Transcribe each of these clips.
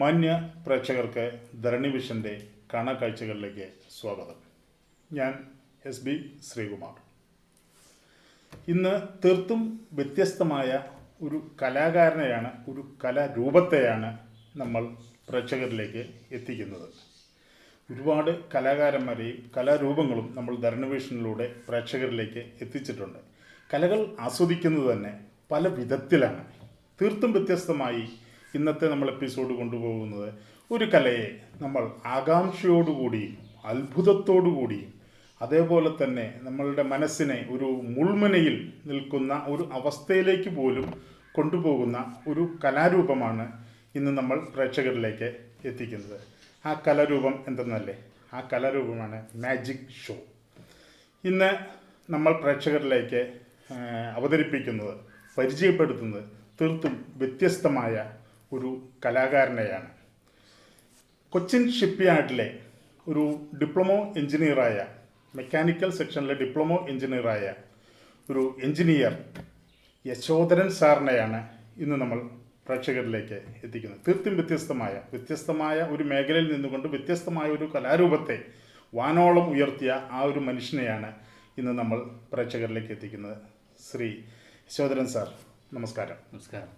മാന്യ പ്രേക്ഷകർക്ക് ധരണി വിഷന്റെ കാണാക്കാഴ്ചകളിലേക്ക് സ്വാഗതം. ഞാൻ എസ് ബി ശ്രീകുമാർ. ഇന്ന് തീർത്തും വ്യത്യസ്തമായ ഒരു കലാകാരനെയാണ് ഒരു കലാരൂപത്തെയാണ് നമ്മൾ പ്രേക്ഷകരിലേക്ക് എത്തിക്കുന്നത്. ഒരുപാട് കലാകാരന്മാരെയും കലാരൂപങ്ങളും നമ്മൾ ധരണിവേഷനിലൂടെ പ്രേക്ഷകരിലേക്ക് എത്തിച്ചിട്ടുണ്ട്. കലകൾ ആസ്വദിക്കുന്നത് തന്നെ പല വിധത്തിലാണ്. തീർത്തും വ്യത്യസ്തമായി ഇന്നത്തെ നമ്മൾ എപ്പിസോഡ് കൊണ്ടുപോകുന്നത് ഒരു കലയെ നമ്മൾ ആകാംക്ഷയോടുകൂടിയും അത്ഭുതത്തോടുകൂടിയും അതേപോലെ തന്നെ നമ്മളുടെ മനസ്സിനെ ഒരു മുൾമുനയിൽ നിൽക്കുന്ന ഒരു അവസ്ഥയിലേക്ക് പോലും കൊണ്ടുപോകുന്ന ഒരു കലാരൂപമാണ് ഇന്ന് നമ്മൾ പ്രേക്ഷകരിലേക്ക് എത്തിക്കുന്നത്. ആ കലാരൂപം എന്തെന്നല്ലേ? ആ കലാരൂപമാണ് മാജിക് ഷോ ഇന്ന് നമ്മൾ പ്രേക്ഷകരിലേക്ക് അവതരിപ്പിക്കുന്നത് പരിചയപ്പെടുത്തുന്നത് തീർത്തും വ്യത്യസ്തമായ ഒരു കലാകാരനെയാണ്. കൊച്ചിൻ ഷിപ്പ്യാർഡിലെ ഒരു ഡിപ്ലോമോ എഞ്ചിനീയറായ മെക്കാനിക്കൽ സെക്ഷനിലെ ഡിപ്ലോമോ എഞ്ചിനീയറായ ഒരു എഞ്ചിനീയർ യശോധരൻ സാറിനെയാണ് ഇന്ന് നമ്മൾ പ്രേക്ഷകരിലേക്ക് എത്തിക്കുന്നത്. തീർത്തും വ്യത്യസ്തമായ വ്യത്യസ്തമായ ഒരു മേഖലയിൽ നിന്നുകൊണ്ട് വ്യത്യസ്തമായ ഒരു കലാരൂപത്തെ വാനോളം ഉയർത്തിയ ആ ഒരു മനുഷ്യനെയാണ് ഇന്ന് നമ്മൾ പ്രേക്ഷകരിലേക്ക് എത്തിക്കുന്നത്. ശ്രീ യശോധരൻ സാർ നമസ്കാരം. നമസ്കാരം.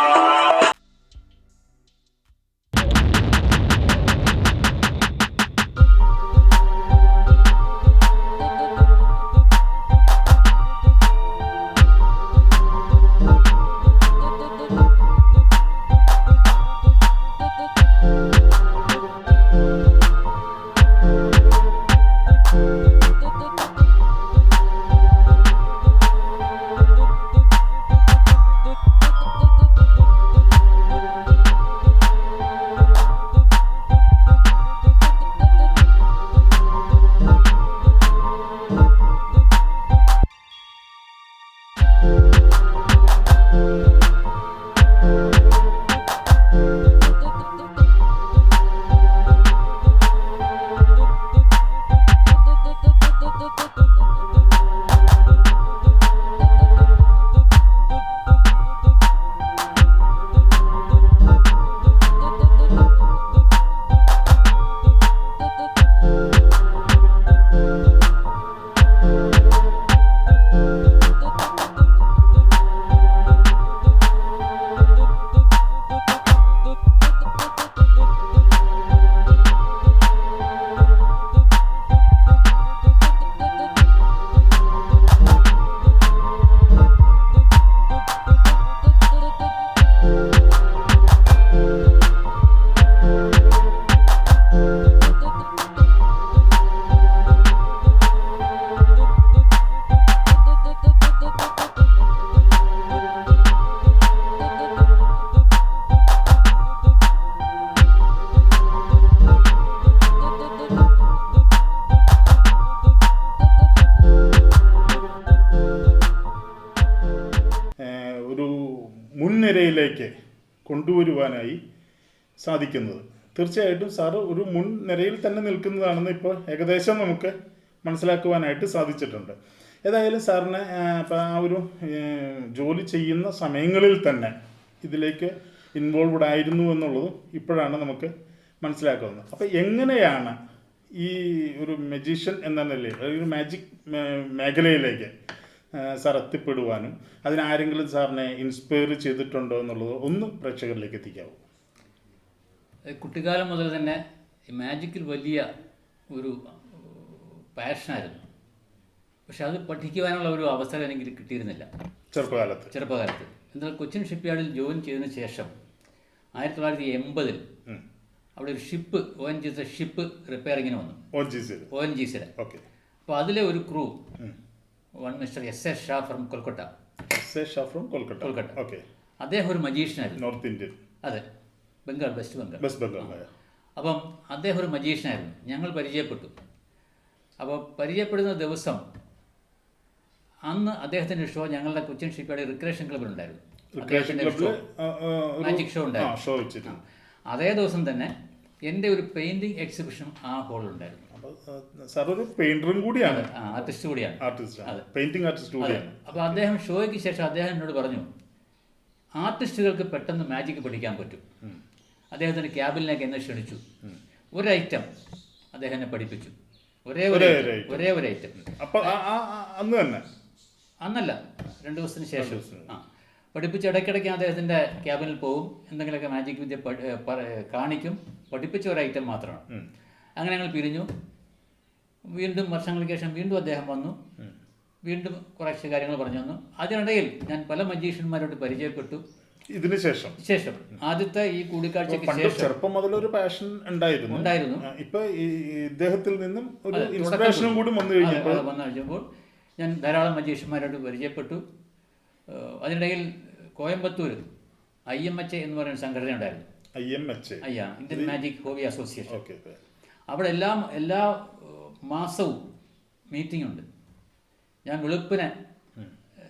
മുൻനിരയിലേക്ക് കൊണ്ടുവരുവാനായി സാധിക്കുന്നത്. തീർച്ചയായിട്ടും സാറ് ഒരു മുൻ നിരയിൽ തന്നെ നിൽക്കുന്നതാണെന്ന് ഇപ്പോൾ ഏകദേശം നമുക്ക് മനസ്സിലാക്കുവാനായിട്ട് സാധിച്ചിട്ടുണ്ട്. ഏതായാലും സാറിന് ആ ഒരു ജോലി ചെയ്യുന്ന സമയങ്ങളിൽ തന്നെ ഇതിലേക്ക് ഇൻവോൾവ്ഡ് ആയിരുന്നു എന്നുള്ളത് ഇപ്പോഴാണ് നമുക്ക് മനസ്സിലാക്കുന്നത്. അപ്പോൾ എങ്ങനെയാണ് ഈ ഒരു മെജീഷ്യൻ എന്ന നിലയിൽ ഒരു മാജിക് മേഖലയിലേക്ക് എത്തിപ്പെടുവാനും അതിനാരെങ്കിലും സാറിനെ ഇൻസ്പയർ ചെയ്തിട്ടുണ്ടോ എന്നുള്ളത് ഒന്ന് പ്രേക്ഷകരിലേക്ക് എത്തിക്കാവൂ. കുട്ടിക്കാലം മുതൽ തന്നെ മാജിക്കിൽ വലിയ ഒരു പാഷനായിരുന്നു പക്ഷെ അത് പഠിക്കുവാനുള്ള ഒരു അവസരം എനിക്ക് കിട്ടിയിരുന്നില്ല. ചെറുപ്പകാലത്ത്. ചെറുപ്പകാലത്ത്. എന്നാൽ കൊച്ചിൻ ഷിപ്പ് യാർഡിൽ ജോയിൻ ചെയ്തതിന് ശേഷം ആയിരത്തി തൊള്ളായിരത്തി എൺപതിൽ അവിടെ ഒരു ship O N G ship റിപ്പയറിങ്ങിന് വന്നു. O G C O N G അപ്പോൾ അതിലെ ഒരു crew one mister S S Shah from Kolkata S A Shah from Kolkata Kolkata. Okay അദ്ദേഹം ഒരു മജീഷ്യനായിരുന്നു നോർത്ത് ഇന്ത്യൻ അതെ. ബംഗാൾ വെസ്റ്റ് ബംഗാൾ വെസ്റ്റ് ബംഗാൾ അപ്പം അദ്ദേഹം ഒരു മജീഷ്യനായിരുന്നു ഞങ്ങൾ പരിചയപ്പെട്ടു. അപ്പോൾ പരിചയപ്പെടുന്ന ദിവസം അന്ന് അദ്ദേഹത്തിന്റെ ഷോ ഞങ്ങളുടെ കൊച്ചിൻ ഷിപ്പയുടെ റിക്രിയേഷൻ ക്ലബിലുണ്ടായിരുന്നു ക്ലബിൽ ഉണ്ടായിരുന്നു. മാജിക് ഷോ ഉണ്ടായിരുന്നു അതേ ദിവസം തന്നെ എന്റെ ഒരു പെയിന്റിങ് എക്സിബിഷൻ ആ ഹോളിലുണ്ടായിരുന്നു അപ്പോൾ സാർ ഒരു പെയിന്ററും കൂടിയാണ്. ആർട്ടിസ്റ്റ് കൂടിയാണ്. ആർട്ടിസ്റ്റ് പെയിന്റിംഗ് ആർട്ടിസ്റ്റ് കൂടിയാണ്. അപ്പോൾ അദ്ദേഹം ഷോയ്ക്ക് ശേഷം അദ്ദേഹം എന്നോട് പറഞ്ഞു ആർട്ടിസ്റ്റുകൾക്ക് പെട്ടെന്ന് മാജിക് പഠിക്കാൻ പറ്റും. അദ്ദേഹത്തിന് ക്യാബിനിലേക്ക് എന്നെ ക്ഷണിച്ചു. ഒരു ഐറ്റം അദ്ദേഹം എന്നെ പഠിപ്പിച്ചു. ഒരേ ഒരു ഒരേ ഒരു ഐറ്റം. അപ്പൊ ആ- ആ- ആ- അന്ന് തന്നെ? അന്നല്ല രണ്ട് ദിവസത്തിന് ശേഷം. ആ. പഠിപ്പിച്ച് ഇടയ്ക്കിടയ്ക്ക് അദ്ദേഹത്തിന്റെ ക്യാബിനിൽ പോകും എന്തെങ്കിലുമൊക്കെ മാജിക് വിദ്യ കാണിക്കും. പഠിപ്പിച്ച ഒരു ഐറ്റം മാത്രമാണ് അങ്ങനെ ഞങ്ങൾ പിരിഞ്ഞു. വീണ്ടും വർഷങ്ങൾക്ക് ശേഷം വീണ്ടും അദ്ദേഹം വന്നു. വീണ്ടും കുറച്ച് കാര്യങ്ങൾ പറഞ്ഞു തന്നു. അതിനിടയിൽ ഞാൻ പല മജീഷ്യന്മാരോട് പരിചയപ്പെട്ടു. ഇതിന് ശേഷം? ശേഷം. ആദ്യത്തെ ഈ കൂടിക്കാഴ്ചയ്ക്ക് പണ്ട് ശേഷം ചെറുപ്പം മുതൽ ഒരു പാഷൻ ഉണ്ടായിരുന്നു. ഉണ്ടായിരുന്നു. ഇപ്പൊ ഇദ്ദേഹത്തിൽ നിന്നും ഒരു ഇൻസ്പിറേഷനും കൂടി വന്നു കഴിഞ്ഞപ്പോൾ? വന്നു കഴിഞ്ഞപ്പോൾ ഞാൻ ധാരാളം മജീഷ്യന്മാരോട് പരിചയപ്പെട്ടു. അതിനിടയിൽ കോയമ്പത്തൂർ ഐ എം എച്ച് എന്ന് പറയുന്ന സംഘടന ഉണ്ടായിരുന്നു. ഐ എം എച്ച് അയ്യാ Indian magic hobby association. Okay. അവിടെ എല്ലാം എല്ലാ മാസവും മീറ്റിംഗ് ഉണ്ട്. ഞാൻ വെളുപ്പിനെ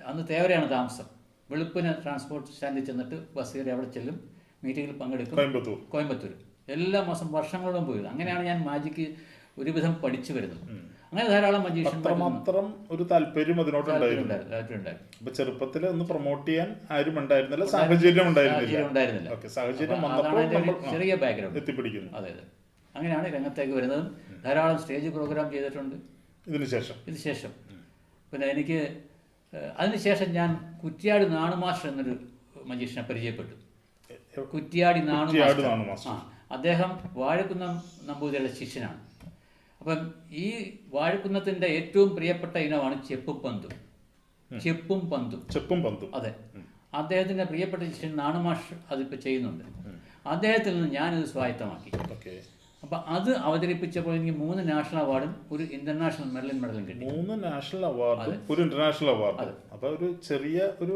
അന്ന് തേവരയാണ് താമസം. വെളുപ്പിന് ട്രാൻസ്പോർട്ട് സ്റ്റാൻഡിൽ ചെന്നിട്ട് ബസ് കയറി അവിടെ ചെല്ലും. മീറ്റിങ്ങിൽ പങ്കെടുക്കും. കോയമ്പത്തൂർ. കോയമ്പത്തൂർ. എല്ലാ മാസം വർഷങ്ങളോടും പോയത്. അങ്ങനെയാണ് ഞാൻ മാജിക്ക് ഒരുവിധം പഠിച്ചു വരുന്നത്. അങ്ങനെ ധാരാളം അത്രമാത്രം ഒരു താല്പര്യം അതിനോട്ടുണ്ടായിരുന്നു ചെറുപ്പത്തിൽ ഒന്ന് പ്രൊമോട്ട് ചെയ്യാൻ ആരും ഉണ്ടായിരുന്നില്ല സാഹചര്യം ഉണ്ടായിരുന്നില്ല. സാഹചര്യം ചെറിയ ബാക്ക്ഗ്രൗണ്ട് എത്തിപ്പിടിക്കുന്നു. അതെ അതെ. അങ്ങനെയാണ് രംഗത്തേക്ക് വരുന്നതും. ധാരാളം സ്റ്റേജ് പ്രോഗ്രാം ചെയ്തിട്ടുണ്ട്. ഇതിനുശേഷം ഇതിനുശേഷം ഇത് ശേഷം. പിന്നെ എനിക്ക് അതിനുശേഷം ഞാൻ കുറ്റിയാടി നാണുമാഷ് എന്നൊരു മജീഷ്യനെ പരിചയപ്പെട്ടു. കുറ്റിയാടി നാണുമാഷ്. ആ അദ്ദേഹം വാഴക്കുന്നം നമ്പൂതിരിയുടെ ശിഷ്യനാണ്. അപ്പം ഈ വാഴക്കുന്നത്തിന്റെ ഏറ്റവും പ്രിയപ്പെട്ട ഇനമാണ് ചെപ്പും പന്തും. ചെപ്പും പന്തും. ചെപ്പും പന്തും. അതെ. അദ്ദേഹത്തിന്റെ പ്രിയപ്പെട്ട ശിഷ്യൻ നാണുമാഷ് അതിപ്പോൾ ചെയ്യുന്നുണ്ട്. അദ്ദേഹത്തിൽ നിന്ന് ഞാനിത് സ്വായത്തമാക്കി. ഓക്കെ അപ്പം അത് അവതരിപ്പിച്ചപ്പോൾ എനിക്ക് മൂന്ന് നാഷണൽ അവാർഡും ഒരു ഇന്റർനാഷണൽ മെഡലും മെഡലും കിട്ടി. മൂന്ന് നാഷണൽ അവാർഡും ഒരു ഇന്റർനാഷണൽ അവാർഡും. അപ്പൊ ഒരു ചെറിയ ഒരു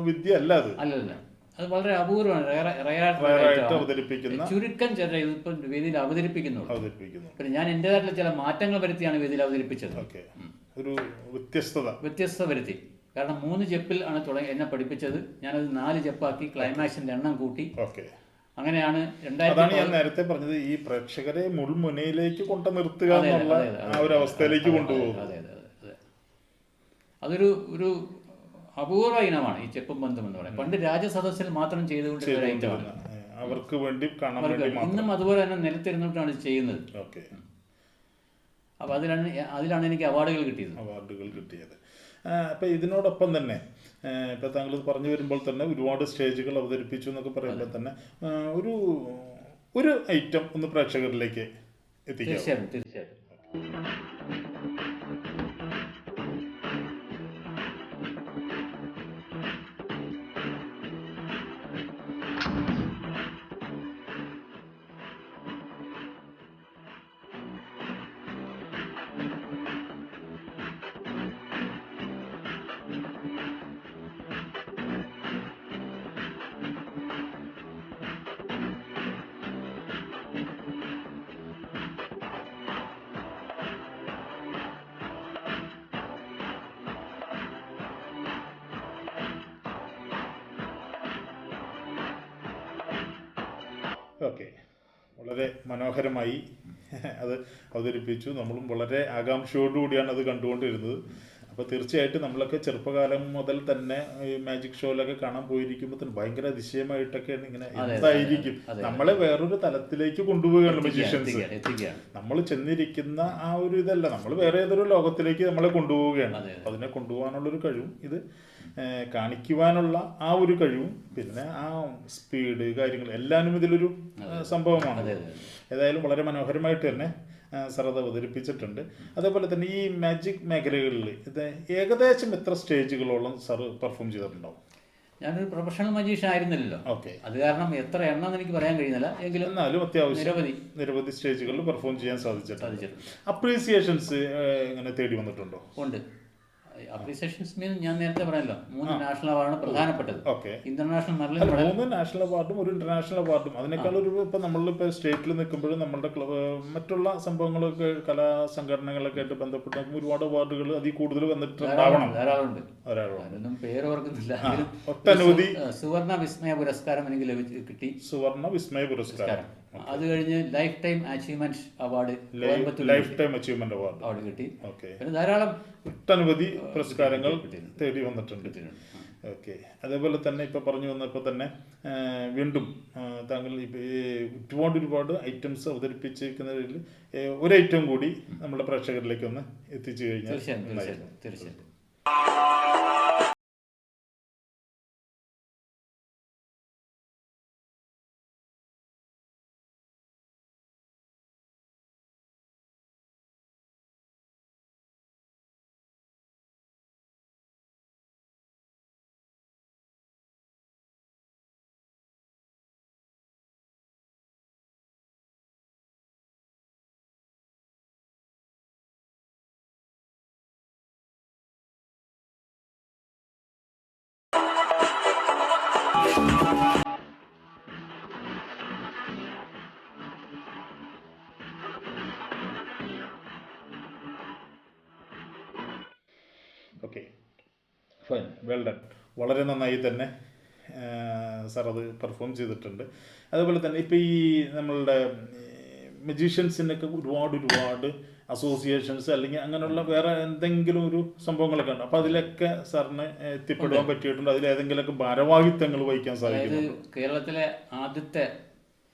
വിദ്യ അല്ല അത്. അല്ലല്ല. അത് വളരെ അപൂർവമാണ്. അവതരിപ്പിക്കുന്ന ചുരുക്കം ചില ഇതിപ്പം വേദിയിൽ അവതരിപ്പിക്കുന്നു അവതരിപ്പിക്കുന്നു. പിന്നെ ഞാൻ എന്റെതായിട്ടുള്ള ചില മാറ്റങ്ങൾ വരുത്തിയാണ് വേദിയിൽ അവതരിപ്പിച്ചത്. ഒരു വ്യത്യസ്തത. വ്യത്യസ്തത വരുത്തി. കാരണം മൂന്ന് ചെപ്പിൽ ആണ് തുടങ്ങി എന്നെ പഠിപ്പിച്ചത്. ഞാനത് നാല് ചെപ്പാക്കി ക്ലൈമാക്സിന്റെ എണ്ണം കൂട്ടി. ഓക്കെ. അങ്ങനെയാണ് അതാണ് രണ്ടായിരത്തി ഞാൻ നേരത്തെ പറഞ്ഞത് ഈ പ്രേക്ഷകരെ മുൾമുനയിലേക്ക് കൊണ്ടു നിർത്തുക എന്നുള്ള ആ ഒരു അവസ്ഥയിലേക്ക് കൊണ്ടുപോകും. അതെ അതെ അതെ അതെ. അതൊരു ഒരു അപൂർവ ഇനമാണ് ഈ ചെപ്പും ബന്ധം എന്ന് പറയുന്നത്. പണ്ട് രാജസദസ്സിൽ മാത്രം ചെയ്തുകൊണ്ടിരുന്ന ഒരു ഐറ്റമാണ് അവർക്ക് വേണ്ടി കാണാൻ വേണ്ടി ഇന്നും അതുപോലെ തന്നെ നിലത്തിരുന്നിട്ടാണ് ചെയ്യുന്നത്. ഓക്കെ. അപ്പോൾ അതിലാണ് അതിലാണ് എനിക്ക് അവാർഡുകൾ കിട്ടിയത്. അവാർഡുകൾ കിട്ടിയത്. അപ്പോൾ അപ്പൊ ഇതിനോടൊപ്പം തന്നെ ഇപ്പൊ താങ്കൾ പറഞ്ഞു വരുമ്പോൾ തന്നെ ഒരുപാട് സ്റ്റേജുകൾ അവതരിപ്പിച്ചു എന്നൊക്കെ പറയുമ്പോൾ തന്നെ ഒരു ഒരു ഐറ്റം ഒന്ന് പ്രേക്ഷകരിലേക്ക് എത്തിക്കാം. തീർച്ചയായിട്ടും. വളരെ മനോഹരമായി അത് അവതരിപ്പിച്ചു. നമ്മളും വളരെ ആകാംക്ഷയോടുകൂടിയാണ് അത് കണ്ടുകൊണ്ടിരുന്നത്. അപ്പോൾ തീർച്ചയായിട്ടും നമ്മളൊക്കെ ചെറുപ്പകാലം മുതൽ തന്നെ ഈ മാജിക് ഷോയിലൊക്കെ കാണാൻ പോയിരിക്കുമ്പോൾ തന്നെ ഭയങ്കര അതിശയമായിട്ടൊക്കെയാണ് ഇങ്ങനെ എന്തായിരിക്കും. നമ്മളെ വേറൊരു തലത്തിലേക്ക് കൊണ്ടുപോവുകയാണ് മജീഷ്യൻസ് നമ്മൾ ചെന്നിരിക്കുന്ന ആ ഒരു ഇതല്ല. നമ്മൾ വേറെ ഏതൊരു ലോകത്തിലേക്ക് നമ്മളെ കൊണ്ടുപോവുകയാണ്. അതിനെ കൊണ്ടുപോകാനുള്ള അതിനെ കൊണ്ടുപോകാനുള്ളൊരു കഴിവും ഇത് കാണിക്കുവാനുള്ള ആ ഒരു കഴിവും പിന്നെ ആ സ്പീഡ് കാര്യങ്ങൾ എല്ലാനും ഇതിലൊരു സംഭവമാണ്. ഏതായാലും വളരെ മനോഹരമായിട്ട് തന്നെ സർ അത് അവതരിപ്പിച്ചിട്ടുണ്ട്. അതേപോലെ തന്നെ ഈ മാജിക് മേഖലകളിൽ ഇത് ഏകദേശം എത്ര സ്റ്റേജുകളോളം സർ പെർഫോം ചെയ്തിട്ടുണ്ടാവും ഞാനൊരു പ്രൊഫഷണൽ മജീഷ്യൻ ആയിരുന്നില്ലല്ലോ. ഓക്കെ. അത് കാരണം എത്ര എണ്ണം എന്ന് എനിക്ക് പറയാൻ കഴിയുന്നില്ല. എങ്കിലും എന്നാലും അത്യാവശ്യം നിരവധി. നിരവധി സ്റ്റേജുകളിൽ പെർഫോം ചെയ്യാൻ സാധിച്ചിട്ടുണ്ട്. അപ്രീസിയേഷൻസ് ഇങ്ങനെ തേടി വന്നിട്ടുണ്ടോ? ഉണ്ട്. അപ്രീസിയേഷൻസ് മീൻ ഞാൻ നേരത്തെ പറഞ്ഞല്ലോ മൂന്ന് നാഷണൽ അവാർഡാണ് പ്രധാനപ്പെട്ടത്. ഇന്റർനാഷണൽ മൂന്ന് നാഷണൽ അവാർഡും ഒരു ഇന്റർനാഷണൽ അവാർഡും. അതിനേക്കാൾ ഒരു ഇപ്പൊ നമ്മളിപ്പോ സ്റ്റേറ്റിൽ നിൽക്കുമ്പോഴും നമ്മളുടെ ക്ലബ് മറ്റുള്ള സംഭവങ്ങളൊക്കെ കലാ സംഘടനകളൊക്കെ ആയിട്ട് ബന്ധപ്പെട്ട് നമുക്ക് ഒരുപാട് അവാർഡുകൾ അതിൽ കൂടുതൽ വന്നിട്ടുണ്ടാവണം. ധാരാളമുണ്ട് ഒന്നും പേര് ഓർക്കുന്നില്ല. ഒട്ടനവധി സുവർണ വിസ്മയ പുരസ്കാരം എനിക്ക് ലഭിച്ചു കിട്ടി. സുവർണ വിസ്മയ പുരസ്കാരം. അത് കഴിഞ്ഞ് lifetime achievement award lifetime achievement award award കിട്ടി. പിന്നെ ധാരാളം ഒട്ടനവധി പുരസ്കാരങ്ങൾ തേടി വന്നിട്ടുണ്ട്. ഓക്കെ അതേപോലെ തന്നെ ഇപ്പോൾ പറഞ്ഞു വന്നപ്പോൾ തന്നെ വീണ്ടും താങ്കൾ ഒരുപാട് ഒരുപാട് ഐറ്റംസ് അവതരിപ്പിച്ചിരിക്കുന്നതിൽ ഒരു ഐറ്റം കൂടി നമ്മുടെ പ്രേക്ഷകരിലേക്ക് ഒന്ന് എത്തിച്ചു കഴിഞ്ഞാൽ തീർച്ചയായിട്ടും നന്നായിരിക്കും. തീർച്ചയായും തീർച്ചയായും. ഫൈൻ വെൽ ഡൺ വളരെ നന്നായി തന്നെ സാർ അത് പെർഫോം ചെയ്തിട്ടുണ്ട്. അതുപോലെ തന്നെ ഇപ്പോൾ ഈ നമ്മളുടെ മജീഷ്യൻസിനൊക്കെ ഒരുപാട് ഒരുപാട് അസോസിയേഷൻസ് അല്ലെങ്കിൽ അങ്ങനെയുള്ള വേറെ എന്തെങ്കിലും ഒരു സംഭവങ്ങളൊക്കെ ഉണ്ട്? അപ്പോൾ അതിലൊക്കെ സാറിന് എത്തിപ്പെടുവാൻ പറ്റിയിട്ടുണ്ട്. അതിൽ ഏതെങ്കിലുമൊക്കെ ഭാരവാഹിത്വങ്ങൾ വഹിക്കാൻ സാധിക്കും കേരളത്തിലെ ആദ്യത്തെ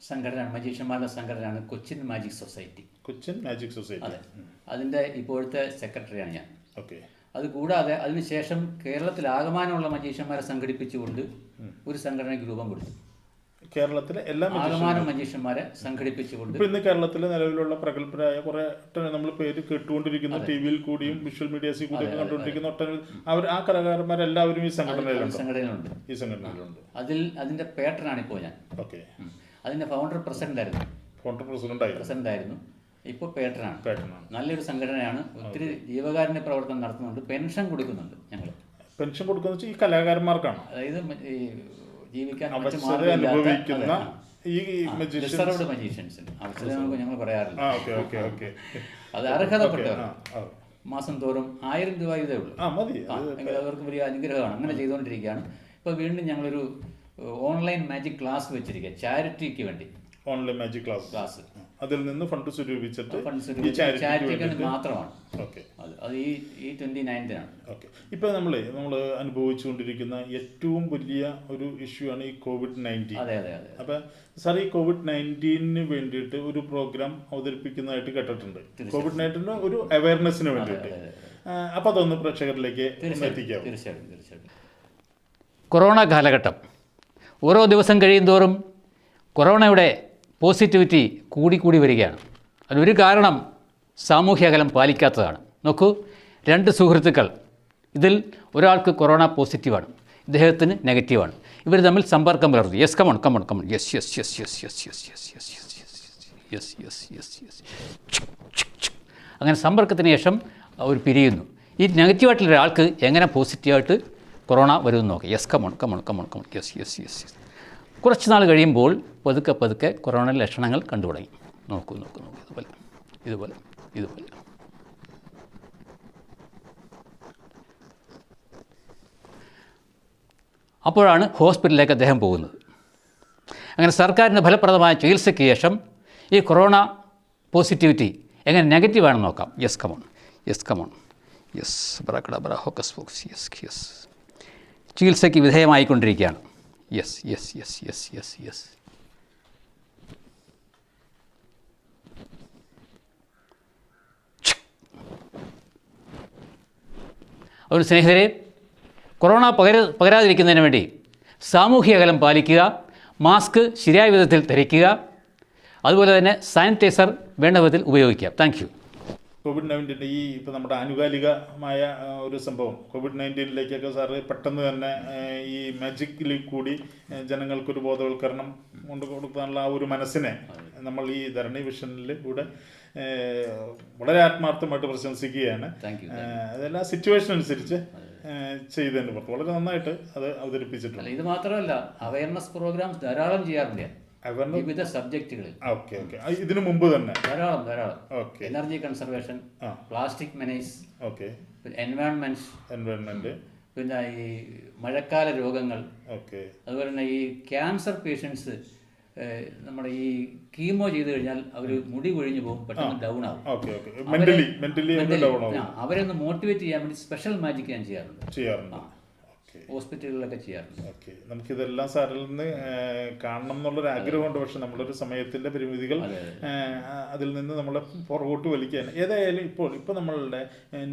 സംഘടനയാണ് മജീഷ്യന്മാരുടെ സംഘടനയാണ് Cochin magic society. Cochin magic society. അതെ. അതിന്റെ ഇപ്പോഴത്തെ സെക്രട്ടറിയാണ് ഞാൻ. ഓക്കെ. അത് കൂടാതെ അതിനുശേഷം കേരളത്തിൽ ആകമാനമുള്ള മജീഷ്യന്മാരെ സംഘടിപ്പിച്ചുകൊണ്ട് ഒരു സംഘടനയ്ക്ക് രൂപം കൊടുത്തു കേരളത്തിലെ എല്ലാ ആകമാനം മജീഷ്യന്മാരെ സംഘടിപ്പിച്ചുകൊണ്ട് ഇന്ന് കേരളത്തിലെ നിലവിലുള്ള പ്രഗത്ഭരായ കുറെ നമ്മൾ പേര് കേട്ടുകൊണ്ടിരിക്കുന്ന ടി വിയിൽ കൂടിയും വിഷ്വൽ മീഡിയസിൽ കൂടിയും കണ്ടുകൊണ്ടിരിക്കുന്ന. ഒട്ടനവധി അവർ ആ കലാകാരന്മാരെല്ലാവരും ഈ സംഘടനയിലുണ്ട്. സംഘടനയിലുണ്ട്. ഈ സംഘടനയിലുണ്ട്. അതിൽ അതിന്റെ പേട്ടനാണ് ഇപ്പോൾ ഞാൻ. ഓക്കെ. അതിന്റെ ഫൗണ്ടർ പ്രസിഡന്റ് ആയിരുന്നു. ഫൗണ്ടർ പ്രസിഡന്റ് ആയിരുന്നു. പ്രസിഡന്റ് ആയിരുന്നു. ഇപ്പോൾ പേട്ടനാണ്. പേട്ടനാണ്. നല്ലൊരു സംഘടനയാണ്. ഒത്തിരി ജീവകാരുണ്യ പ്രവർത്തനം നടത്തുന്നുണ്ട്. പെൻഷൻ കൊടുക്കുന്നുണ്ട് ഞങ്ങൾ പെൻഷൻ കൊടുക്കുന്ന ഈ കലാകാരന്മാർക്കാണ്? അതായത് ഈ ജീവിക്കാൻ അനുഭവിക്കുന്ന ഈ. റിസർവ്ഡ് മജീഷ്യൻസിന് അവസരം നമുക്ക് ഞങ്ങൾ പറയാറില്ല. അത് അർഹതപ്പെട്ടവർ. മാസം തോറും ആയിരം രൂപ ഇതേ ഉള്ളൂ. എങ്കിൽ അവർക്ക് വലിയ അനുഗ്രഹമാണ്. അങ്ങനെ ചെയ്തുകൊണ്ടിരിക്കുകയാണ്. ഇപ്പോൾ വീണ്ടും ഞങ്ങളൊരു ഓൺലൈൻ മാജിക് ക്ലാസ് വെച്ചിരിക്കുക ചാരിറ്റിക്ക് വേണ്ടി. Online magic class. ക്ലാസ്. അതിൽ നിന്ന് ഫണ്ട് സ്വരൂപിച്ചിട്ട് ഈ ചാരിറ്റിക്ക് മാത്രമാണ്. ഓക്കെ അത് ഈ ഈ ട്വന്റി നയൻത്തിനാണ് ഓക്കെ ഇപ്പോൾ നമ്മൾ നമ്മൾ അനുഭവിച്ചുകൊണ്ടിരിക്കുന്ന ഏറ്റവും വലിയ ഒരു ഇഷ്യൂ ആണ് ഈ കോവിഡ് നയന്റീൻ അതെ അതെ അതെ അപ്പം സാർ ഈ കോവിഡ് നയന്റീനിന് വേണ്ടിയിട്ട് ഒരു പ്രോഗ്രാം അവതരിപ്പിക്കുന്നതായിട്ട് കേട്ടിട്ടുണ്ട്. കോവിഡ് നയന്റീൻ ഒരു അവയർനെസ്സിന് വേണ്ടിയിട്ട്. അപ്പോൾ അതൊന്ന് പ്രേക്ഷകരിലേക്ക് എത്തിക്കാം എത്തിക്കാവും. തീർച്ചയായിട്ടും തീർച്ചയായിട്ടും കൊറോണ കാലഘട്ടം. ഓരോ ദിവസം കഴിയുന്തോറും കൊറോണയുടെ പോസിറ്റിവിറ്റി കൂടിക്കൂടി വരികയാണ് അതിനൊരു കാരണം സാമൂഹ്യ അകലം പാലിക്കാത്തതാണ് നോക്കൂ രണ്ട് സുഹൃത്തുക്കൾ ഇതിൽ ഒരാൾക്ക് കൊറോണ പോസിറ്റീവാണ് ഇദ്ദേഹത്തിന് നെഗറ്റീവാണ് ഇവർ തമ്മിൽ സമ്പർക്കം പുലർത്തി yes come on come on come on yes yes yes yes yes yes yes yes yes yes yes yes yes അങ്ങനെ സമ്പർക്കത്തിന് ശേഷം അവർ പിരിയുന്നു ഈ നെഗറ്റീവായിട്ടുള്ള ഒരാൾക്ക് എങ്ങനെ പോസിറ്റീവായിട്ട് കൊറോണ വരുമെന്ന് നോക്കാം yes come on come on come on come on yes yes yes yes കുറച്ച് നാൾ കഴിയുമ്പോൾ പതുക്കെ പതുക്കെ കൊറോണ ലക്ഷണങ്ങൾ കണ്ടു തുടങ്ങി. നോക്കൂ നോക്കൂ നോക്കൂ. ഇതുപോലെ ഇതുപോലെ ഇതുപോലെ. അപ്പോഴാണ് ഹോസ്പിറ്റലിലേക്ക് അദ്ദേഹം പോകുന്നത്. അങ്ങനെ സർക്കാരിന്റെ ഫലപ്രദമായ ചികിത്സയ്ക്ക് ശേഷം ഈ കൊറോണ പോസിറ്റിവിറ്റി എങ്ങനെ നെഗറ്റീവാണെന്ന് നോക്കാം. Yes come on yes come on yes ബ്രക്കട ബ്ര ഹോക്കസ് ഫോക്സ് യെസ് യെസ് ചികിത്സയ്ക്ക് വിധേയമായിക്കൊണ്ടിരിക്കുകയാണ്. Yes yes, yes, yes, yes, yes. അതുകൊണ്ട് സ്നേഹിതരെ കൊറോണ പകര പകരാതിരിക്കുന്നതിന് വേണ്ടി സാമൂഹിക അകലം പാലിക്കുക മാസ്ക് ശരിയായ വിധത്തിൽ ധരിക്കുക അതുപോലെ തന്നെ സാനിറ്റൈസർ വേണ്ട വിധത്തിൽ ഉപയോഗിക്കുക. താങ്ക് കോവിഡ് നയന്റീന്റെ ഈ ഇപ്പം നമ്മുടെ ആനുകാലികമായ ഒരു സംഭവം. കോവിഡ് നയന്റീനിലേക്കൊക്കെ സാറ് പെട്ടെന്ന് തന്നെ ഈ മാജിക്കിൽ കൂടി ജനങ്ങൾക്കൊരു ബോധവൽക്കരണം കൊണ്ട് കൊടുക്കാനുള്ള ആ ഒരു മനസ്സിനെ നമ്മൾ ഈ ധരണി വിഷനിൽ കൂടെ വളരെ ആത്മാർത്ഥമായിട്ട് പ്രശംസിക്കുകയാണ്. അതെല്ലാം സിറ്റുവേഷൻ അനുസരിച്ച് ചെയ്തതിന്റെ പുറത്ത്. വളരെ നന്നായിട്ട് അത് അവതരിപ്പിച്ചിട്ടുണ്ട്. ഇത് മാത്രമല്ല അവയർനെസ് പ്രോഗ്രാംസ് ധാരാളം ചെയ്യാറുണ്ട്. വിവിധ സബ്ജക്റ്റുകളിൽ. Okay okay. ഇതിനു മുമ്പ് തന്നെ. ധാരാളം ധാരാളം. Okay. Energy conservation. Plastic menace okay. Environment environment പിന്നെ ഈ മഴക്കാല രോഗങ്ങൾ. ഓക്കെ. അതുപോലെ തന്നെ ഈ ക്യാൻസർ പേഷ്യൻസ് നമ്മുടെ ഈ കീമോ ചെയ്ത് കഴിഞ്ഞാൽ അവർ മുടി കൊഴിഞ്ഞു പോകും പെട്ടെന്ന് ഡൗൺ ആവും. അവരെ ഒന്ന് മോട്ടിവേറ്റ് ചെയ്യാൻ വേണ്ടി സ്പെഷ്യൽ മാജിക് ഞാൻ ചെയ്യാറുണ്ട്. ചെയ്യാറുണ്ട്. ഹോസ്പിറ്റലുകളിലൊക്കെ ചെയ്യാറുണ്ട് ഓക്കെ നമുക്കിതെല്ലാം സാറിൽ നിന്ന് കാണണം എന്നുള്ളൊരു ആഗ്രഹമുണ്ട് പക്ഷെ നമ്മളൊരു സമയത്തിന്റെ പരിമിതികൾ അതിൽ നിന്ന് നമ്മളെ പുറകോട്ട് വലിക്കാൻ. ഏതായാലും ഇപ്പോൾ ഇപ്പോൾ നമ്മളുടെ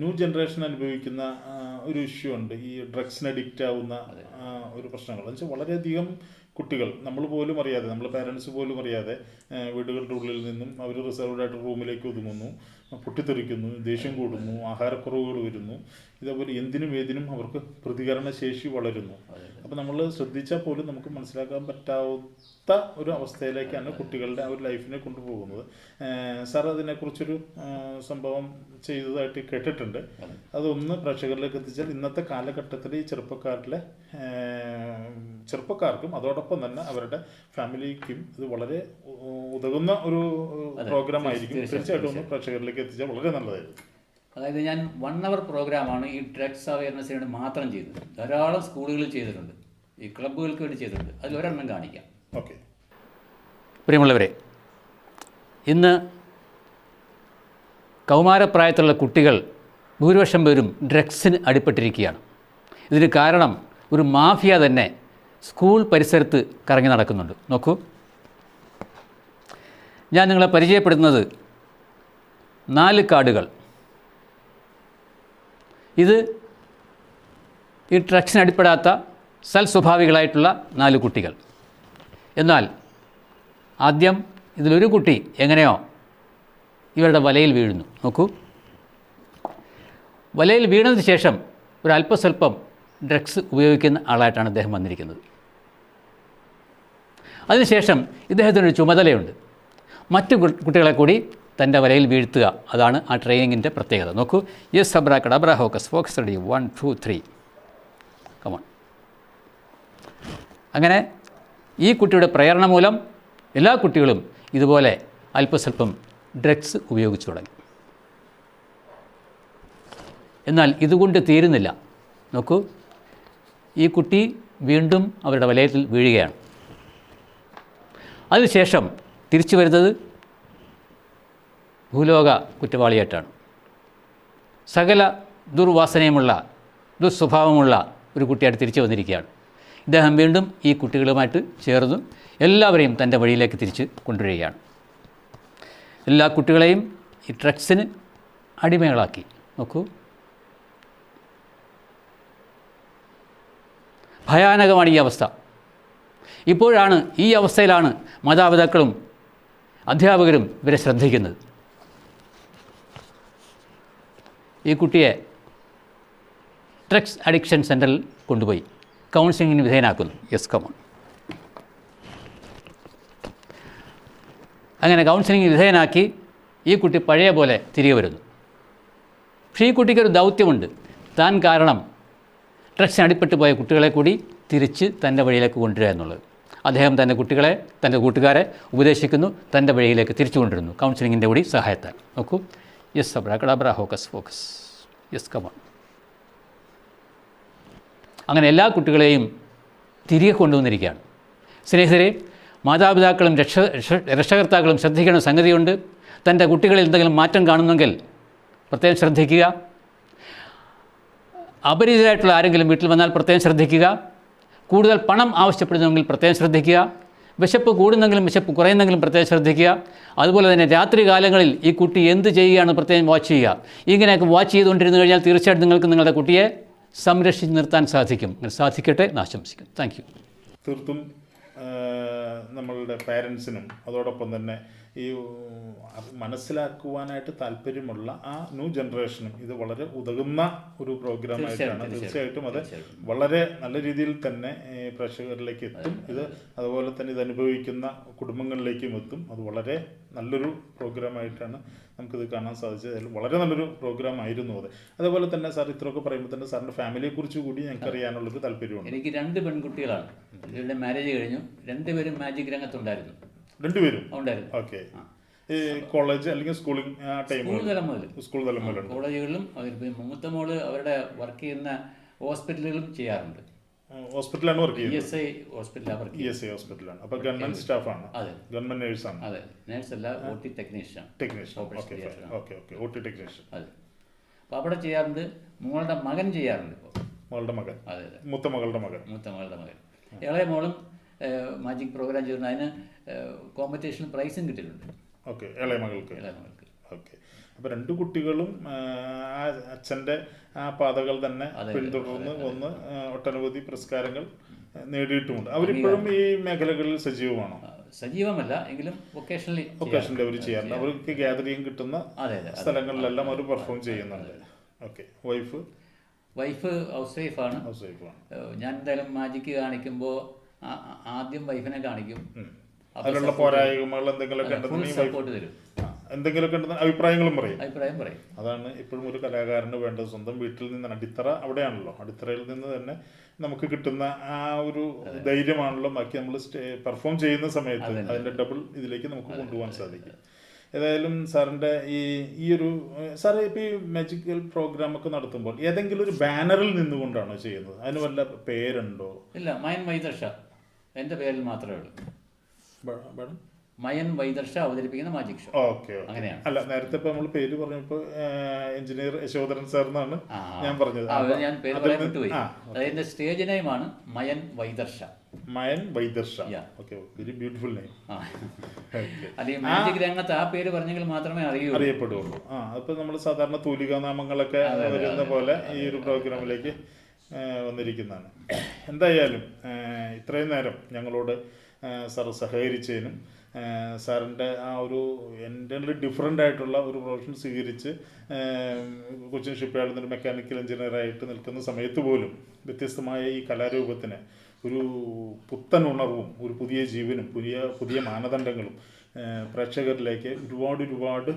ന്യൂ ജനറേഷൻ അനുഭവിക്കുന്ന ഒരു ഇഷ്യൂ ഉണ്ട്. ഈ ഡ്രഗ്സിന് അഡിക്റ്റ് ആവുന്ന ഒരു പ്രശ്നങ്ങൾ. എന്ന് വെച്ചാൽ വളരെയധികം കുട്ടികൾ നമ്മൾ പോലും അറിയാതെ നമ്മൾ പാരൻസ് പോലും അറിയാതെ വീടുകളുടെ ഉള്ളിൽ നിന്നും അവർ റിസർവ്ഡ് ആയിട്ട് റൂമിലേക്ക് ഒതുങ്ങുന്നു. പൊട്ടിത്തെറിക്കുന്നു ദേഷ്യം കൂടുന്നു ആഹാരക്കുറവുകൾ വരുന്നു. ഇതേപോലെ എന്തിനും ഏതിനും അവർക്ക് പ്രതികരണ ശേഷി വളരുന്നു അപ്പോൾ നമ്മൾ ശ്രദ്ധിച്ചാൽ പോലും നമുക്ക് മനസ്സിലാക്കാൻ പറ്റാത്ത ഒരു അവസ്ഥയിലേക്കാണ് കുട്ടികളുടെ ആ ഒരു ലൈഫിനെ കൊണ്ടുപോകുന്നത്. സാർ അതിനെക്കുറിച്ചൊരു സംഭവം ചെയ്തതായിട്ട് കേട്ടിട്ടുണ്ട്. അതൊന്ന് പ്രേക്ഷകരിലേക്ക് എത്തിച്ചാൽ ഇന്നത്തെ കാലഘട്ടത്തിൽ ഈ ചെറുപ്പക്കാരിലെ ചെറുപ്പക്കാർക്കും അതോടൊപ്പം തന്നെ അവരുടെ ഫാമിലിക്കും ഇത് വളരെ ഉതകുന്ന ഒരു പ്രോഗ്രാം ആയിരിക്കും തീർച്ചയായിട്ടും ഒന്ന് പ്രേക്ഷകരിലേക്ക് എത്തിച്ചാൽ വളരെ നല്ലതായിരുന്നു. അതായത് ഞാൻ വൺ അവർ പ്രോഗ്രാമാണ് ഈ ഡ്രഗ്സ് അവയർനെസ് വേണ്ടി മാത്രം ചെയ്തത്. ധാരാളം സ്കൂളുകളിൽ ചെയ്തിട്ടുണ്ട്. ഈ ക്ലബ്ബുകൾക്ക് വേണ്ടി ചെയ്തിട്ടുണ്ട്. അതിൽ ഒരെണ്ണം കാണിക്കാം. ഓക്കെ. പ്രിയമുള്ളവരെ ഇന്ന് കൗമാരപ്രായത്തിലുള്ള കുട്ടികൾ ഭൂരിപക്ഷം പേരും ഡ്രഗ്സിന് അടിപ്പെട്ടിരിക്കുകയാണ്. ഇതിന് കാരണം ഒരു മാഫിയ തന്നെ സ്കൂൾ പരിസരത്ത് കറങ്ങി നടക്കുന്നുണ്ട്. നോക്കൂ. ഞാൻ നിങ്ങളെ പരിചയപ്പെടുത്തുന്നത് നാല് കാർഡുകൾ. ഇത് ഈ ഡ്രഗ്സിന് അടിപ്പെടാത്ത സൽസ്വഭാവികളായിട്ടുള്ള നാല് കുട്ടികൾ. എന്നാൽ ആദ്യം ഇതിലൊരു കുട്ടി എങ്ങനെയോ ഇവരുടെ വലയിൽ വീഴുന്നു. നോക്കൂ. വലയിൽ വീണതിന് ശേഷം ഒരു അല്പസ്വല്പം ഡ്രഗ്സ് ഉപയോഗിക്കുന്ന ആളായിട്ടാണ് അദ്ദേഹം വന്നിരിക്കുന്നത്. അതിനുശേഷം ഇദ്ദേഹത്തിനൊരു ചുമതലയുണ്ട്. മറ്റു കുട്ടികളെ കൂടി തന്റെ വലയിൽ വീഴ്ത്തുക. അതാണ് ആ ട്രെയിനിങ്ങിന്റെ പ്രത്യേകത. നോക്കൂ. Yes abracadabra hocus. Focus ready. One two three. Come on അങ്ങനെ ഈ കുട്ടിയുടെ പ്രേരണ മൂലം എല്ലാ കുട്ടികളും ഇതുപോലെ അല്പസ്വല്പം ഡ്രഗ്സ് ഉപയോഗിച്ചു തുടങ്ങി. എന്നാൽ ഇതുകൊണ്ട് തീരുന്നില്ല. നോക്കൂ. ഈ കുട്ടി വീണ്ടും അവരുടെ വലയത്തിൽ വീഴുകയാണ്. അതിനുശേഷം തിരിച്ചു വരുന്നത് ഭൂലോക കുറ്റവാളിയായിട്ടാണ്. സകല ദുർവാസനയുമുള്ള ദുസ്വഭാവമുള്ള ഒരു കുട്ടിയായിട്ട് തിരിച്ചു വന്നിരിക്കുകയാണ്. ഇദ്ദേഹം വീണ്ടും ഈ കുട്ടികളുമായിട്ട് ചേർന്ന് എല്ലാവരെയും തന്റെ വഴിയിലേക്ക് തിരിച്ച് കൊണ്ടുവരികയാണ്. എല്ലാ കുട്ടികളെയും ഈ ഡ്രഗ്സിന് അടിമകളാക്കി. നോക്കൂ. ഭയാനകമാണ് ഈ അവസ്ഥ. ഇപ്പോഴാണ് ഈ അവസ്ഥയിലാണ് മാതാപിതാക്കളും അധ്യാപകരും ഇവരെ ശ്രദ്ധിക്കുന്നത്. ഈ കുട്ടിയെ ഡ്രഗ്സ് അഡിക്ഷൻ സെന്ററിൽ കൊണ്ടുപോയി. കൗൺസിലിങ്ങിന് വിധേയനാക്കുന്നു. യെസ് കമോൺ അങ്ങനെ കൗൺസിലിങ്ങിന് വിധേയനാക്കി ഈ കുട്ടി പഴയ പോലെ തിരികെ വരുന്നു. പക്ഷേ ഈ കുട്ടിക്കൊരു ദൗത്യമുണ്ട്. താൻ കാരണം ഡ്രഗ്സിന് അടിപ്പെട്ടു പോയ കുട്ടികളെ കൂടി തിരിച്ച് തന്റെ വഴിയിലേക്ക് കൊണ്ടുവരിക എന്നുള്ളത്. അദ്ദേഹം തന്റെ കുട്ടികളെ തന്റെ കൂട്ടുകാരെ ഉപദേശിക്കുന്നു തന്റെ വഴിയിലേക്ക് തിരിച്ചു കൊണ്ടുവരുന്നു. കൗൺസിലിങ്ങിന്റെ കൂടി സഹായത്താൽ. നോക്കൂ. Yes Hocus Focus. Focus come on. അങ്ങനെ എല്ലാ കുട്ടികളെയും തിരികെ കൊണ്ടുവന്നിരിക്കുകയാണ്. സ്നേഹിതരെ മാതാപിതാക്കളും രക്ഷ- രക്ഷകർത്താക്കളും ശ്രദ്ധിക്കേണ്ട സംഗതിയുണ്ട്. തന്റെ കുട്ടികളിൽ എന്തെങ്കിലും മാറ്റം കാണുന്നെങ്കിൽ പ്രത്യേകം ശ്രദ്ധിക്കുക. അപരിചിതരായിട്ടുള്ള ആരെങ്കിലും വീട്ടിൽ വന്നാൽ പ്രത്യേകം ശ്രദ്ധിക്കുക. കൂടുതൽ പണം ആവശ്യപ്പെടുന്നെങ്കിൽ പ്രത്യേകം ശ്രദ്ധിക്കുക. വിശപ്പ് കൂടുന്നെങ്കിലും വിശപ്പ് കുറയുന്നെങ്കിലും പ്രത്യേകം ശ്രദ്ധിക്കുക. അതുപോലെ തന്നെ രാത്രി കാലങ്ങളിൽ ഈ കുട്ടി എന്ത് ചെയ്യുകയാണ് പ്രത്യേകം വാച്ച് ചെയ്യുക. ഇങ്ങനെയൊക്കെ വാച്ച് ചെയ്തുകൊണ്ടിരുന്നു കഴിഞ്ഞാൽ തീർച്ചയായിട്ടും നിങ്ങൾക്ക് നിങ്ങളുടെ കുട്ടിയെ സംരക്ഷിച്ച് നിർത്താൻ സാധിക്കും. സാധിക്കട്ടെ എന്ന് ആശംസിക്കുന്നു. താങ്ക് യു തീർത്തും നമ്മളുടെ പാരൻസിനും അതോടൊപ്പം തന്നെ ഈ മനസ്സിലാക്കുവാനായിട്ട് താല്പര്യമുള്ള ആ ന്യൂ ജനറേഷനും ഇത് വളരെ ഉതകുന്ന ഒരു പ്രോഗ്രാം ആയിട്ടാണ്. തീർച്ചയായിട്ടും അത് വളരെ നല്ല രീതിയിൽ തന്നെ പ്രേക്ഷകരിലേക്ക് എത്തും. ഇത് അതുപോലെ തന്നെ ഇത് അനുഭവിക്കുന്ന കുടുംബങ്ങളിലേക്കും എത്തും. അത് വളരെ നല്ലൊരു പ്രോഗ്രാം ആയിട്ടാണ് നമുക്കിത് കാണാൻ സാധിച്ചത്. അതിൽ വളരെ നല്ലൊരു പ്രോഗ്രാം ആയിരുന്നു അത്. അതുപോലെ തന്നെ സാർ ഇത്രയൊക്കെ പറയുമ്പോൾ തന്നെ സാറിന്റെ ഫാമിലിയെ കുറിച്ച് കൂടി ഞങ്ങൾക്ക് അറിയാനുള്ളൊരു താല്പര്യമുണ്ട്. എനിക്ക് രണ്ട് പെൺകുട്ടികളാണ്. ഇവരുടെ മാരേജ് കഴിഞ്ഞു. രണ്ടുപേരും മാജിക് രംഗത്തുണ്ടായിരുന്നു. രണ്ടുപേരും? ഉണ്ടായിരുന്നു. ഓക്കെ കോളേജ് അല്ലെങ്കിൽ സ്കൂളിംഗ് സ്കൂൾ തലം മുതൽ സ്കൂൾ തലം കോളേജുകളിലും അവർ മൂത്ത മോൾ അവരുടെ വർക്ക് ചെയ്യുന്ന ഹോസ്പിറ്റലുകളിലും ചെയ്യാറുണ്ട്. ഹോസ്പിറ്റലാണ് വർക്ക് ചെയ്യുന്നത്. ഐ ഹോസ്പിറ്റലാണ് വർക്ക് ഇ എസ് ഐ ഹോസ്പിറ്റലാണ്. അപ്പോൾ ഗവൺമെന്റ് സ്റ്റാഫാണ്. അതെ. ഗവൺമെന്റ് നേഴ്സാണ്. അതെ. നേഴ്സല്ല O T technician. Technician okay. Okay okay. O T technician. അതെ. അപ്പോൾ അവിടെ ചെയ്യാറുണ്ട്. മോളുടെ മകൻ ചെയ്യാറുണ്ട് ഇപ്പോൾ മകളുടെ മകൻ. അതെ അതെ. മൂത്ത മകളുടെ മകൻ. മൂത്ത മകളുടെ മകൻ. ഇളയ മോളും മാജിക് പ്രോഗ്രാം ചെയ്യുന്ന അതിന് കോമ്പറ്റീഷൻ പ്രൈസും കിട്ടിയിട്ടുണ്ട്. ഓക്കെ ഇളയ മകൾക്ക്. ഇളയ മകൾക്ക്. ഓക്കെ. അപ്പോൾ രണ്ട് കുട്ടികളും ആ, അച്ഛന്റെ ആ പാതകൾ തന്നെ പിന്തുടർന്ന് വന്ന് ഒട്ടനവധി പുരസ്കാരങ്ങൾ നേടിയിട്ടുമുണ്ട്. അവരിപ്പോഴും ഈ മേഖലകളിൽ സജീവമാണോ? സജീവമല്ല എങ്കിലും വൊക്കേഷണലി വൊക്കേഷണലി അവർ ചെയ്യാറുണ്ട്. അവർക്ക് ഗ്യാതറിങ് കിട്ടുന്ന സ്ഥലങ്ങളിലെല്ലാം അവർ പെർഫോം ചെയ്യുന്നുണ്ട്. ഓക്കെ. വൈഫ്? വൈഫ് ഹൗസ് വൈഫാണ് ഹൗസ് വൈഫാണ് ഞാൻ എന്തായാലും മാജിക്ക് കാണിക്കുമ്പോൾ ആദ്യം വൈഫിനെ കാണിക്കും. അതിലുള്ള പോരായ്മകൾ എന്തെങ്കിലും സപ്പോർട്ട് തരും എന്തെങ്കിലുമൊക്കെ ഉണ്ടെന്ന് അഭിപ്രായങ്ങളും പറയും. അഭിപ്രായം പറയും. അതാണ് ഇപ്പോഴും ഒരു കലാകാരന് വേണ്ടത്. സ്വന്തം വീട്ടിൽ നിന്നാണ്. അടിത്തറ അവിടെയാണല്ലോ. അടിത്തറയിൽ നിന്ന് തന്നെ നമുക്ക് കിട്ടുന്ന ആ ഒരു ധൈര്യമാണല്ലോ. ബാക്കി നമ്മൾ പെർഫോം ചെയ്യുന്ന സമയത്ത് അതിന്റെ ഡബിൾ ഇതിലേക്ക് നമുക്ക് കൊണ്ടുപോകാൻ സാധിക്കും. ഏതായാലും സാറിന്റെ ഈ ഈ ഒരു സാറ് ഇപ്പൊ ഈ മാജിക്കൽ പ്രോഗ്രാം ഒക്കെ നടത്തുമ്പോൾ ഏതെങ്കിലും ഒരു ബാനറിൽ നിന്നുകൊണ്ടാണോ ചെയ്യുന്നത്? അതിന് വല്ല പേരുണ്ടോ? ഇല്ല മൈൻ വൈദർഷ എന്റെ പേരിൽ മാത്രമേ ഉള്ളൂ. മാഡം മയൻ വൈദർഷ അവതരിപ്പിക്കുന്ന മാജിക് ഷോ ഓക്കെ അങ്ങനെയാണ്. അല്ല നേരത്തെ ഇപ്പൊ നമ്മൾ പേര് പറഞ്ഞപ്പോ എഞ്ചിനീയർ യശോധരൻ സാർ എന്നാണ് ഞാൻ പറഞ്ഞത്. ഞാൻ പേര് പറയാൻ വിട്ടുപോയി. അതായത് stage നെയിമാണ് Mayan Vaidarsha Mayan Vaidarsha. Very beautiful name. അല്ലെങ്കിൽ മാജിക് രംഗത്ത് ആ പേര് പറഞ്ഞെങ്കിൽ മാത്രമേ അറിയൂ അറിയപ്പെടുള്ളൂ. ആ അപ്പൊ നമ്മൾ സാധാരണ തൂലിക നാമങ്ങളൊക്കെ വരുന്ന പോലെ ഈ ഒരു പ്രോഗ്രാമിലേക്ക് വന്നിരിക്കുന്നതാണ്. എന്തായാലും ഇത്രയും നേരം ഞങ്ങളോട് സർ സഹകരിച്ചതിനും സാറിന്റെ ആ ഒരു എന്റെ ഡിഫറെന്റ് ആയിട്ടുള്ള ഒരു പ്രൊഫഷൻ സ്വീകരിച്ച് കൊച്ചിൻ ഷിപ്പ്യാർഡിൽ നിന്നൊരു മെക്കാനിക്കൽ എഞ്ചിനീയറായിട്ട് നിൽക്കുന്ന സമയത്ത് പോലും വ്യത്യസ്തമായ ഈ കലാരൂപത്തിന് ഒരു പുത്തൻ ഉണർവും ഒരു പുതിയ ജീവനും പുതിയ പുതിയ മാനദണ്ഡങ്ങളും പ്രേക്ഷകരിലേക്ക് ഒരുപാട് ഒരുപാട്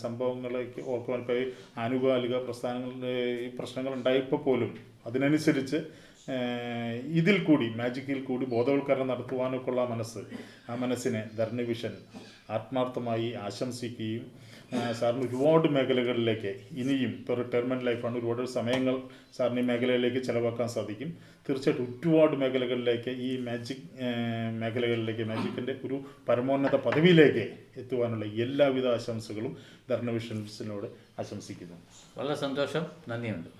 സംഭവങ്ങളിലേക്ക് ഓർക്കുവാൻ ഇപ്പോൾ ആനുകാലിക പ്രസ്ഥാനങ്ങളുടെ ഈ പ്രശ്നങ്ങൾ ഉണ്ടായപ്പോൾ പോലും അതിനനുസരിച്ച് ഇതിൽ കൂടി മാജിക്കിൽ കൂടി ബോധവൽക്കരണം നടത്തുവാനൊക്കെയുള്ള മനസ്സ് ആ മനസ്സിനെ ധർണിവിഷൻ ആത്മാർത്ഥമായി ആശംസിക്കുകയും സാറിന് ഒരുപാട് മേഖലകളിലേക്ക് ഇനിയും ഇപ്പോൾ റിട്ടയർമെന്റ് ലൈഫാണ് ഒരുപാട് സമയങ്ങൾ സാറിന് ഈ മേഖലയിലേക്ക് ചിലവാക്കാൻ സാധിക്കും. തീർച്ചയായിട്ടും ഒരുപാട് മേഖലകളിലേക്ക് ഈ മാജിക് മേഖലകളിലേക്ക് മാജിക്കിന്റെ ഒരു പരമോന്നത പദവിയിലേക്ക് എത്തുവാനുള്ള എല്ലാവിധ ആശംസകളും ധർണവിഷൻസിനോട് ആശംസിക്കുന്നു. വളരെ സന്തോഷം. നന്ദിയുണ്ട്.